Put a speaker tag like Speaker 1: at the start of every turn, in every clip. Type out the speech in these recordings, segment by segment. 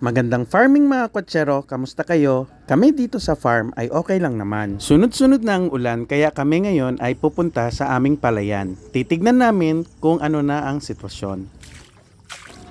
Speaker 1: Magandang farming mga kwatsero, kamusta kayo? Kami dito sa farm ay okay lang naman. Sunod-sunod na ang ulan kaya kami ngayon ay pupunta sa aming palayan. Titignan namin kung ano na ang sitwasyon.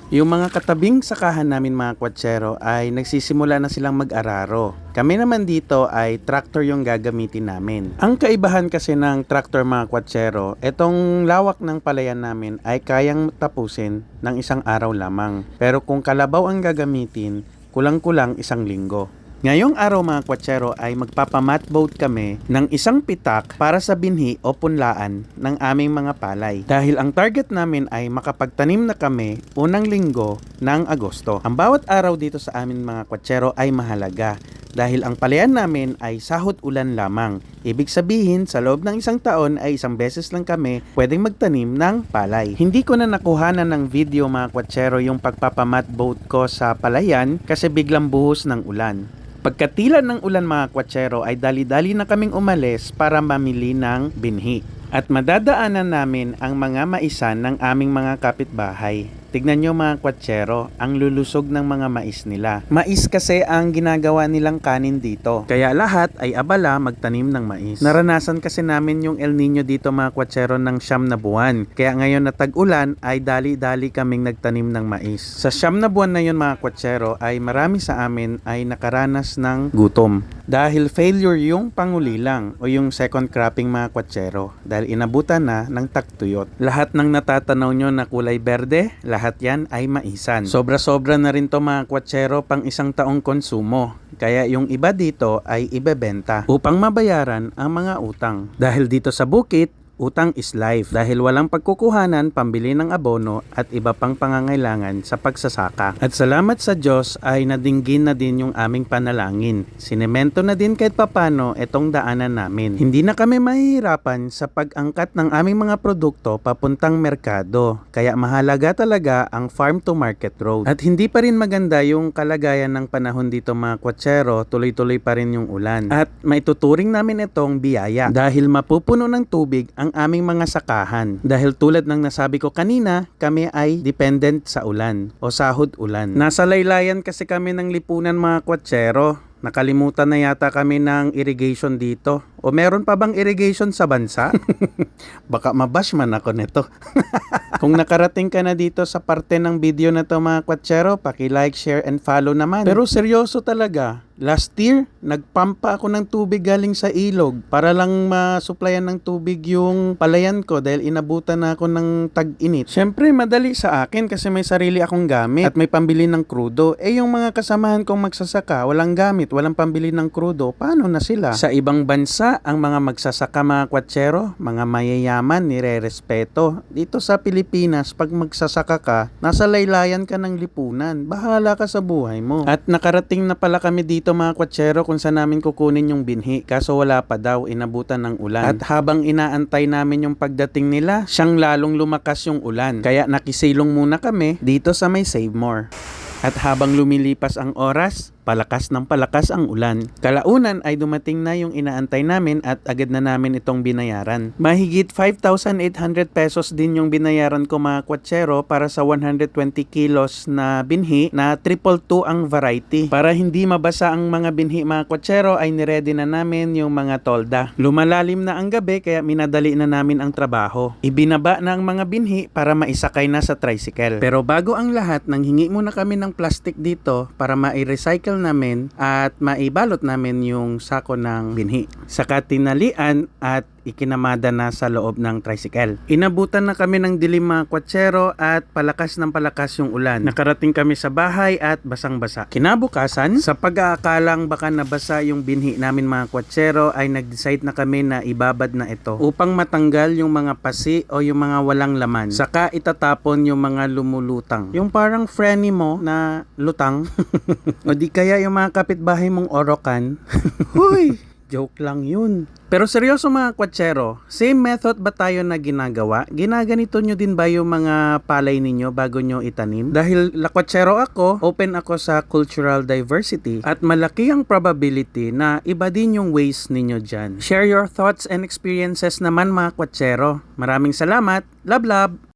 Speaker 1: Yung mga katabing sakahan namin mga kwatsero ay nagsisimula na silang mag-araro. Kami naman dito ay tractor yung gagamitin namin. Ang kaibahan kasi ng tractor mga kwatsero, itong lawak ng palayan namin ay kayang tapusin ng isang araw lamang. Pero kung kalabaw ang gagamitin, kulang-kulang isang linggo. Ngayong araw mga kwatsero ay magpapamat boat kami ng isang pitak para sa binhi o punlaan ng aming mga palay. Dahil ang target namin ay makapagtanim na kami unang linggo ng Agosto. Ang bawat araw dito sa amin mga kwatsero ay mahalaga dahil ang palayan namin ay sahot ulan lamang. Ibig sabihin, sa loob ng isang taon ay isang beses lang kami pwedeng magtanim ng palay. Hindi ko na nakuhanan ng video mga kwatsero yung pagpapamat boat ko sa palayan kasi biglang buhos ng ulan. Pagkatilan ng ulan mga kwatsero ay dali-dali na kaming umalis para mamili ng binhi. At madadaanan namin ang mga maisan ng aming mga kapitbahay. Tignan nyo mga kwatsero, ang lulusog ng mga mais nila. Mais kasi ang ginagawa nilang kanin dito. Kaya lahat ay abala magtanim ng mais. Naranasan kasi namin yung El Nino dito mga kwatsero ng siyam na buwan. Kaya ngayon na tag-ulan ay dali-dali kaming nagtanim ng mais. Sa siyam na buwan na yun mga kwatsero ay marami sa amin ay nakaranas ng gutom. Dahil failure yung pangulilang o yung second cropping mga kwatsero. Dahil inabutan na ng tagtuyot. Lahat ng natatanaw nyo na kulay berde, lahat yan ay maisan. Sobra-sobra na rin to mga kwatsero pang isang taong konsumo. Kaya yung iba dito ay ibebenta upang mabayaran ang mga utang. Dahil dito sa bukit, utang is life dahil walang pagkukuhanan pambili ng abono at iba pang pangangailangan sa pagsasaka. At salamat sa Diyos ay nadinggin na din yung aming panalangin. Sinemento na din kahit papano itong daanan namin. Hindi na kami mahihirapan sa pag-angkat ng aming mga produkto papuntang merkado. Kaya mahalaga talaga ang farm to market road. At hindi pa rin maganda yung kalagayan ng panahon dito mga kwatsero, tuloy-tuloy pa rin yung ulan. At maituturing namin itong biyaya dahil mapupuno ng tubig ang aming mga sakahan. Dahil tulad ng nasabi ko kanina, kami ay dependent sa ulan o sahod ulan. Nasa laylayan kasi kami ng lipunan mga kwatsero. Nakalimutan na yata kami ng irrigation dito. O meron pa bang irrigation sa bansa? Baka mabash man ako nito. Kung nakarating ka na dito sa parte ng video na to mga kwatsero, paki-like, share, and follow naman. Pero seryoso talaga, last year, nagpampa ako ng tubig galing sa ilog para lang masuplayan ng tubig yung palayan ko dahil inabutan na ako ng tag-init. Siyempre, madali sa akin kasi may sarili akong gamit at may pambili ng krudo. Eh yung mga kasamahan kong magsasaka, walang gamit, walang pambili ng krudo, paano na sila? Sa ibang bansa, ang mga magsasaka mga kwatsero, mga mayayaman, nire-respeto. Dito sa Pilipinas, pag magsasaka ka, nasa laylayan ka ng lipunan. Bahala ka sa buhay mo. At nakarating na pala kami dito mga kwatsero kung saan namin kukunin yung binhi. Kaso wala pa daw, inabutan ng ulan. At habang inaantay namin yung pagdating nila, siyang lalong lumakas yung ulan. Kaya nakisilong muna kami dito sa may Save More. At habang lumilipas ang oras, palakas ng palakas ang ulan. Kalaunan ay dumating na yung inaantay namin at agad na namin itong binayaran. Mahigit 5,800 pesos din yung binayaran ko mga kwatsero para sa 120 kilos na binhi na triple 2 ang variety. Para hindi mabasa ang mga binhi mga kwatsero ay niredy na namin yung mga tolda. Lumalalim na ang gabi kaya minadali na namin ang trabaho. Ibinaba na ang mga binhi para maisakay na sa tricycle. Pero bago ang lahat, nang hingi muna kami ng plastic dito para ma-recycle namin at maibalot namin yung sako ng binhi. Saka tinalian at ikinamada na sa loob ng tricycle. Inabutan na kami ng dilim mga kwatsero at palakas ng palakas yung ulan. Nakarating kami sa bahay at basang-basa. Kinabukasan, sa pag-aakalang baka nabasa yung binhi namin mga kwatsero ay nag-decide na kami na ibabad na ito upang matanggal yung mga pasi o yung mga walang laman. Saka itatapon yung mga lumulutang. Yung parang frenny mo na lutang. o di kaya yung mga kapitbahay mong orokan. Huy! Joke lang yun. Pero seryoso mga kwatsero, same method ba tayo na ginagawa? Ginaganito nyo din ba yung mga palay ninyo bago nyo itanim? Dahil lakwatsero ako, open ako sa cultural diversity at malaki ang probability na iba din yung ways ninyo dyan. Share your thoughts and experiences naman mga kwatsero. Maraming salamat. Love love!